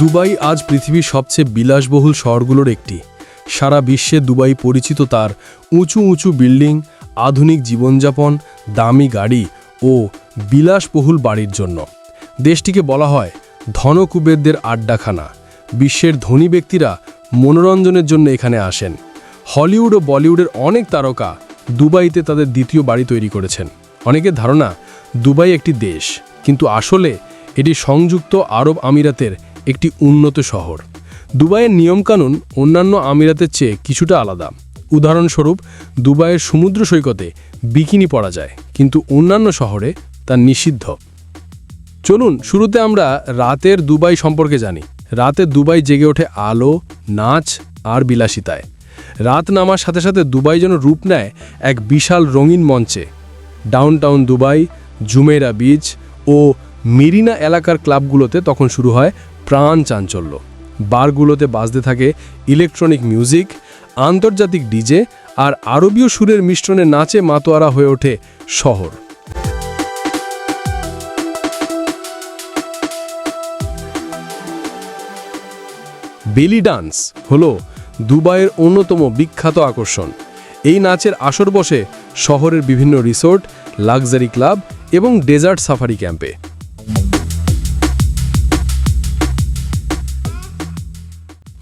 Dubai আজ পৃথিবীর সবচেয়ে বিলাসবহুল শহরগুলোর একটি। সারা বিশ্বে দুবাই পরিচিত তার উঁচু উঁচু বিল্ডিং, আধুনিক জীবনযাপন, দামি গাড়ি ও বিলাসবহুল বাড়ির জন্য। দেশটিকে বলা হয় ধনকুবেরদের আড্ডাখানা। বিশ্বের ধনী ব্যক্তিরা মনোরঞ্জনের জন্য এখানে আসেন। হলিউড ও বলিউডের অনেক তারকা দুবাইতে তাদের দ্বিতীয় বাড়ি তৈরি করেছেন। অনেকের ধারণা, দুবাই একটি দেশ, কিন্তু আসলে এটি সংযুক্ত আরব আমিরাতের একটি উন্নত শহর। দুবাইয়ের নিয়মকানুন অন্যান্য আমিরাতের চেয়ে কিছুটা আলাদা। উদাহরণস্বরূপ, দুবাইয়ের সমুদ্র সৈকতে বিকিনি পরা যায়, কিন্তু অন্যান্য শহরে তা নিষিদ্ধ। চলুন, শুরুতে আমরা রাতের দুবাই সম্পর্কে জানি। রাতে দুবাই জেগে ওঠে আলো, নাচ আর বিলাসিতায়। রাত নামার সাথে সাথে দুবাই যেন রূপ নেয় এক বিশাল রঙিন মঞ্চে। ডাউনটাউন দুবাই, জুমেরা বিচ ও মেরিনা এলাকার ক্লাবগুলোতে তখন শুরু হয় প্রাণ চাঞ্চল্য। বারগুলোতে বাজতে থাকে ইলেকট্রনিক মিউজিক, আন্তর্জাতিক ডিজে আর আরবীয় সুরের মিশ্রণে নাচে মাতোয়ারা হয়ে ওঠে শহর। বেলি ডান্স হল দুবাইয়ের অন্যতম বিখ্যাত আকর্ষণ। এই নাচের আসর বসে শহরের বিভিন্ন রিসোর্ট, লাক্সারি ক্লাব এবং ডেজার্ট সাফারি ক্যাম্পে।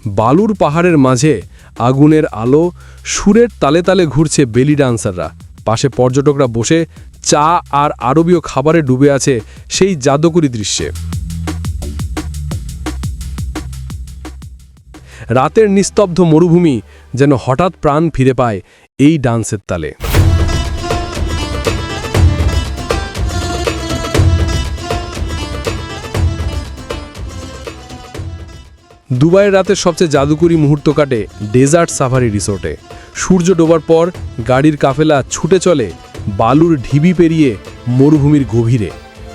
বালুর পাহাড়ের মাঝে আগুনের আলো, সুরের তালে তালে ঘুরছে বেলি ডান্সাররা। পাশে পর্যটকরা বসে চা আর আরবীয় খাবারে ডুবে আছে সেই জাদুকরী দৃশ্যে। রাতের নিস্তব্ধ মরুভূমি যেন হঠাৎ প্রাণ ফিরে পায় এই ডান্সের তালে। দুবাইয়ের রাতের সবচেয়ে জাদুকরী মুহূর্ত কাটে ডেজার্ট সাফারি রিসোর্টে। সূর্য ডোবার পর গাড়ির কাফেলা ছুটে চলে বালুর ঢিবি পেরিয়ে মরুভূমির গভীরে।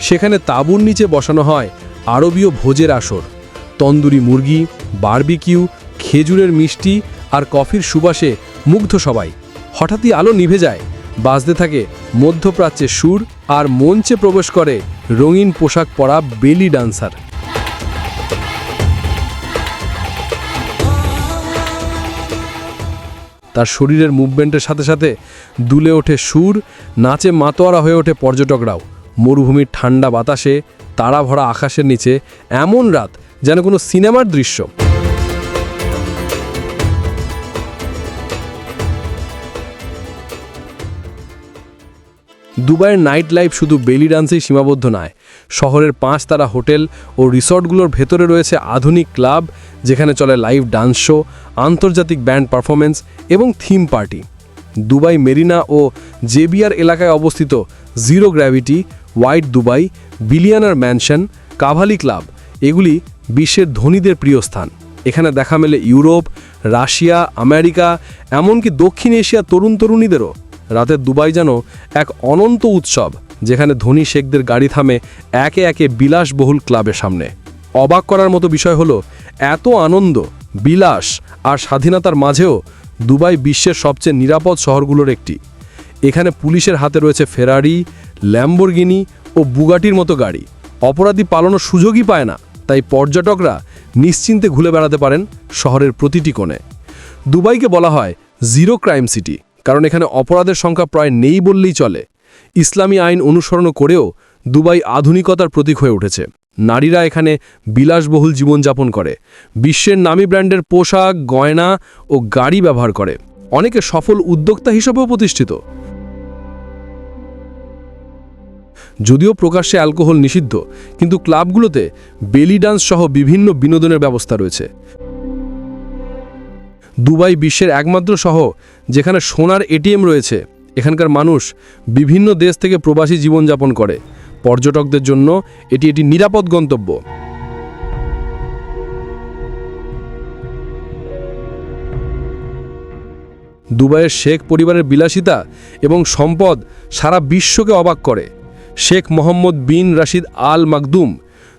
সেখানে তাঁবুর নিচে বসানো হয় আরবীয় ভোজের আসর। তন্দুরি মুরগি, বারবিকিউ, খেজুরের মিষ্টি আর কফির সুবাসে মুগ্ধ সবাই। হঠাৎই আলো নিভে যায়, বাজতে থাকে মধ্যপ্রাচ্যের সুর আর মঞ্চে প্রবেশ করে রঙিন পোশাক পরা বেলি ডান্সার। তার শরীরের মুভমেন্টের সাথে সাথে দুলে ওঠে সুর, নাচে মাতোয়ারা হয়ে ওঠে পর্যটকরাও। মরুভূমির ঠান্ডা বাতাসে তারা ভরা আকাশের নিচে, এমন রাত যেন কোনো সিনেমার দৃশ্য। দুবাইয়ের নাইট লাইফ শুধু বেলি ডান্সেই সীমাবদ্ধ নয় শহরের পাঁচ তারা হোটেল ও রিসর্টগুলোর ভেতরে রয়েছে আধুনিক ক্লাব, যেখানে চলে লাইভ ডান্স শো, আন্তর্জাতিক ব্যান্ড পারফরমেন্স এবং থিম পার্টি। দুবাই মেরিনা ও জেবিআর এলাকায় অবস্থিত Zero Gravity, White Dubai, Billionaire Mansion, Cavalli Club, এগুলি বিশ্বের ধনীদের প্রিয় স্থান। এখানে দেখা মেলে ইউরোপ, রাশিয়া, আমেরিকা, এমনকি দক্ষিণ এশিয়া তরুণ তরুণীদেরও। রাতের দুবাই যেন এক অনন্ত উৎসব। যেখানে ধনী শেখদের গাড়ি থামে একে একে বিলাসবহুল ক্লাবের সামনে। অবাক করার মতো বিষয় হলো, এত আনন্দ, বিলাস আর স্বাধীনতার মাঝেও দুবাই বিশ্বের সবচেয়ে নিরাপদ শহরগুলোর একটি। এখানে পুলিশের হাতে রয়েছে ফেরারি, ল্যাম্বরগিনি ও বুগাটির মতো গাড়ি। অপরাধী পালানোর সুযোগই পায় না, তাই পর্যটকরা নিশ্চিন্তে ঘুরে বেড়াতে পারেন শহরের প্রতিটি কোণে। দুবাইকে বলা হয় জিরো ক্রাইম সিটি, কারণ এখানে অপরাধের সংখ্যা প্রায় নেই বললেই চলে। ইসলামী আইন অনুসরণ করেও দুবাই আধুনিকতার প্রতীক হয়ে উঠেছে। নারীরা এখানে বিলাসবহুল জীবনযাপন করে। বিশ্বের নামী ব্র্যান্ডের পোশাক, গয়না ও গাড়ি ব্যবহার করে। অনেকে সফল উদ্যোক্তা হিসেবেও প্রতিষ্ঠিত। যদিও প্রকাশ্যে অ্যালকোহল নিষিদ্ধ, কিন্তু ক্লাবগুলোতে বেলি ডান্স সহ বিভিন্ন বিনোদনের ব্যবস্থা রয়েছে। দুবাই বিশ্বের একমাত্র শহর, যেখানে সোনার এটিএম রয়েছে। এখানকার মানুষ বিভিন্ন দেশ থেকে প্রবাসী জীবনযাপন করে। পর্যটকদের জন্য এটি একটি নিরাপদ গন্তব্য। দুবাইয়ের শেখ পরিবারের বিলাসিতা এবং সম্পদ সারা বিশ্বকে অবাক করে। শেখ মোহাম্মদ বিন রাশিদ আল মাকদুম,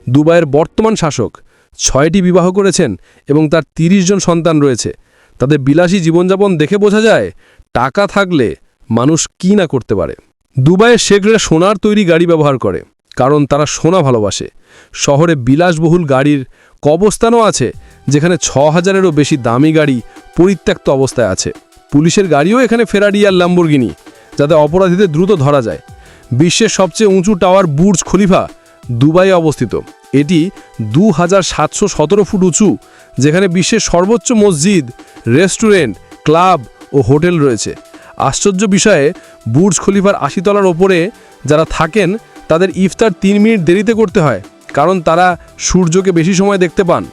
দুবাইয়ের বর্তমান শাসক, ছয়টি বিবাহ করেছেন এবং তার ৩০ জন সন্তান রয়েছে। তাদের বিলাসী জীবনযাপন দেখে বোঝা যায়, টাকা থাকলে মানুষ কি না করতে পারে। দুবাইয়ের শেখরা সোনার তৈরি গাড়ি ব্যবহার করে, কারণ তারা সোনা ভালোবাসে। শহরে বিলাসবহুল গাড়ির কবস্থানও আছে, যেখানে ছ হাজারেরও বেশি দামি গাড়ি পরিত্যক্ত অবস্থায় আছে। পুলিশের গাড়িও এখানে ফেরারি আর ল্যাম্বরগিনি, যাতে অপরাধীদের দ্রুত ধরা যায়। বিশ্বের সবচেয়ে উঁচু টাওয়ার বুর্জ খলিফা দুবাইয়ে অবস্থিত। এটি দু হাজার সাতশো সতেরো ফুট উঁচু, যেখানে বিশ্বের সর্বোচ্চ মসজিদ, রেস্টুরেন্ট, ক্লাব ও হোটেল রয়েছে। আশ্চর্য বিষয়ে বুর্জ খলিফার আশিতলার ওপরে যারা থাকেন, তাদের ইফতার তিন মিনিট দেরিতে করতে হয়, কারণ তারা সূর্যকে বেশি সময় দেখতে পান।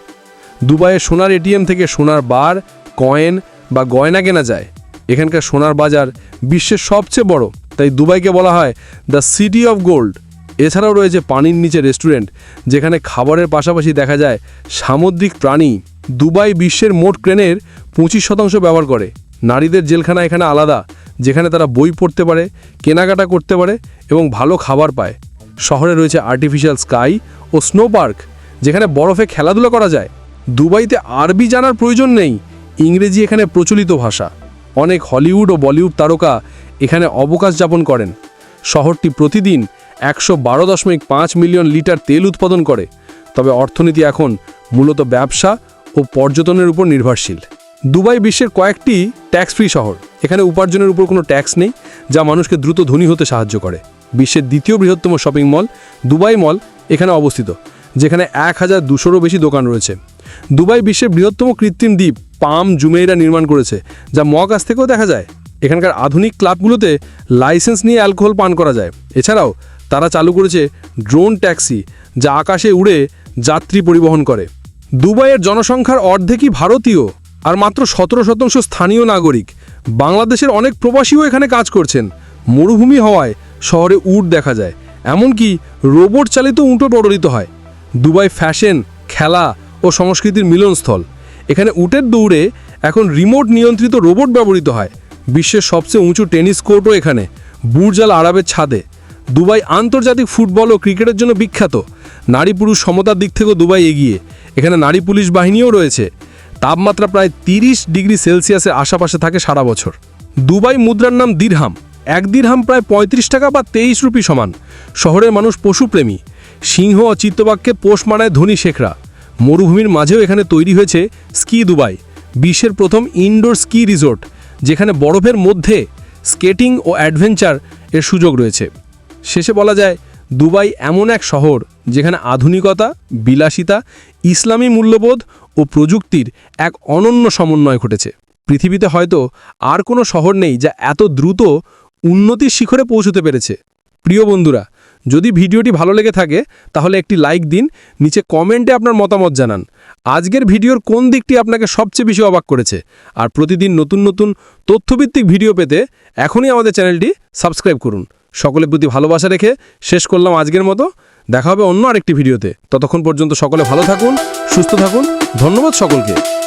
দুবাইয়ে সোনার এটিএম থেকে সোনার বার, কয়েন বা গয়না কেনা যায়। এখানকার সোনার বাজার বিশ্বের সবচেয়ে বড়, তাই দুবাইকে বলা হয় দ্য সিটি অফ গোল্ড। এছাড়াও রয়েছে পানির নিচে রেস্টুরেন্ট, যেখানে খাবারের পাশাপাশি দেখা যায় সামুদ্রিক প্রাণী। দুবাই বিশ্বের মোট ক্রেনের পঁচিশ শতাংশ ব্যবহার করে। নারীদের জেলখানা এখানে আলাদা, যেখানে তারা বই পড়তে পারে, কেনাকাটা করতে পারে এবং ভালো খাবার পায়। শহরে রয়েছে আর্টিফিশিয়াল স্কাই ও স্নো পার্ক যেখানে বরফে খেলাধুলা করা যায়। দুবাইতে আরবি জানার প্রয়োজন নেই, ইংরেজি এখানে প্রচলিত ভাষা। অনেক হলিউড ও বলিউড তারকা এখানে অবকাশ যাপন করেন। শহরটি প্রতিদিন একশো বারো দশমিক পাঁচ মিলিয়ন লিটার তেল উৎপাদন করে, তবে অর্থনীতি এখন মূলত ব্যবসা ও পর্যটনের উপর নির্ভরশীল। দুবাই বিশ্বের কয়েকটি ট্যাক্স ফ্রি শহর। এখানে উপার্জনের উপর কোনো ট্যাক্স নেই, যা মানুষকে দ্রুত ধনী হতে সাহায্য করে। বিশ্বের দ্বিতীয় বৃহত্তম শপিং মল দুবাই মল এখানে অবস্থিত, যেখানে এক হাজার দুশোরও বেশি দোকান রয়েছে। দুবাই বিশ্বের বৃহত্তম কৃত্রিম দ্বীপ, পাম জুমেইরা নির্মাণ করেছে, যা মহাকাশ থেকেও দেখা যায়। এখানকার আধুনিক ক্লাবগুলোতে লাইসেন্স নিয়ে অ্যালকোহল পান করা যায়। এছাড়াও, তারা চালু করেছে ড্রোন ট্যাক্সি, যা আকাশে উড়ে যাত্রী পরিবহন করে। দুবাইয়ের জনসংখ্যার অর্ধেকই ভারতীয়। আর মাত্র সতেরো শতাংশ স্থানীয় নাগরিক। বাংলাদেশের অনেক প্রবাসীও এখানে কাজ করছেন। মরুভূমি হওয়ায় শহরে উট দেখা যায়। এমনকি রোবট চালিত উঁটো প্রদলিত হয়। দুবাই ফ্যাশন, খেলা ও সংস্কৃতির মিলনস্থল। এখানে উটের দৌড়ে এখন রিমোট নিয়ন্ত্রিত রোবট ব্যবহৃত হয়। বিশ্বের সবচেয়ে উঁচু টেনিস কোর্টও এখানে বুর্জাল আরবের ছাদে। দুবাই আন্তর্জাতিক ফুটবল ও ক্রিকেটের জন্য বিখ্যাত। নারী পুরুষ সমতার দিক থেকেও দুবাই এগিয়ে। এখানে নারী পুলিশ বাহিনীও রয়েছে। তাপমাত্রা প্রায় তিরিশ ডিগ্রি সেলসিয়াসের আশেপাশে থাকে সারা বছর। দুবাই মুদ্রার নাম দিরহাম। এক দিরহাম প্রায় পঁয়ত্রিশ টাকা বা তেইশ রুপি সমান। শহরের মানুষ পশুপ্রেমী। সিংহ ও চিত্তবাক্যে পোষ মানায় ধনী শেখরা। মরুভূমির মাঝেও এখানে তৈরি হয়েছে স্কি দুবাই, বিশ্বের প্রথম ইনডোর স্কি রিসোর্ট, যেখানে বরফের মধ্যে স্কেটিং ও অ্যাডভেঞ্চার এর সুযোগ রয়েছে। শেষে বলা যায়, দুবাই এমন এক শহর যেখানে আধুনিকতা, বিলাসিতা, ইসলামী মূল্যবোধ ও প্রযুক্তির এক অনন্য সমন্বয় ঘটেছে। পৃথিবীতে হয়তো আর কোনো শহর নেই যা এত দ্রুত উন্নতির শিখরে পৌঁছতে পেরেছে। প্রিয় বন্ধুরা, যদি ভিডিওটি ভালো লেগে থাকে, তাহলে একটি লাইক দিন, নিচে কমেন্টে আপনার মতামত জানান। আজকের ভিডিওর কোন দিকটি আপনাকে সবচেয়ে বেশি অবাক করেছে? আর প্রতিদিন নতুন নতুন তথ্যভিত্তিক ভিডিও পেতে এখনই আমাদের চ্যানেলটি সাবস্ক্রাইব করুন। সকলের প্রতি ভালোবাসা রেখে শেষ করলাম আজকের মতো। দেখা হবে অন্য আরেকটি ভিডিওতে। ততক্ষণ পর্যন্ত সকলে ভালো থাকুন সুস্থ থাকুন। ধন্যবাদ সকলকে।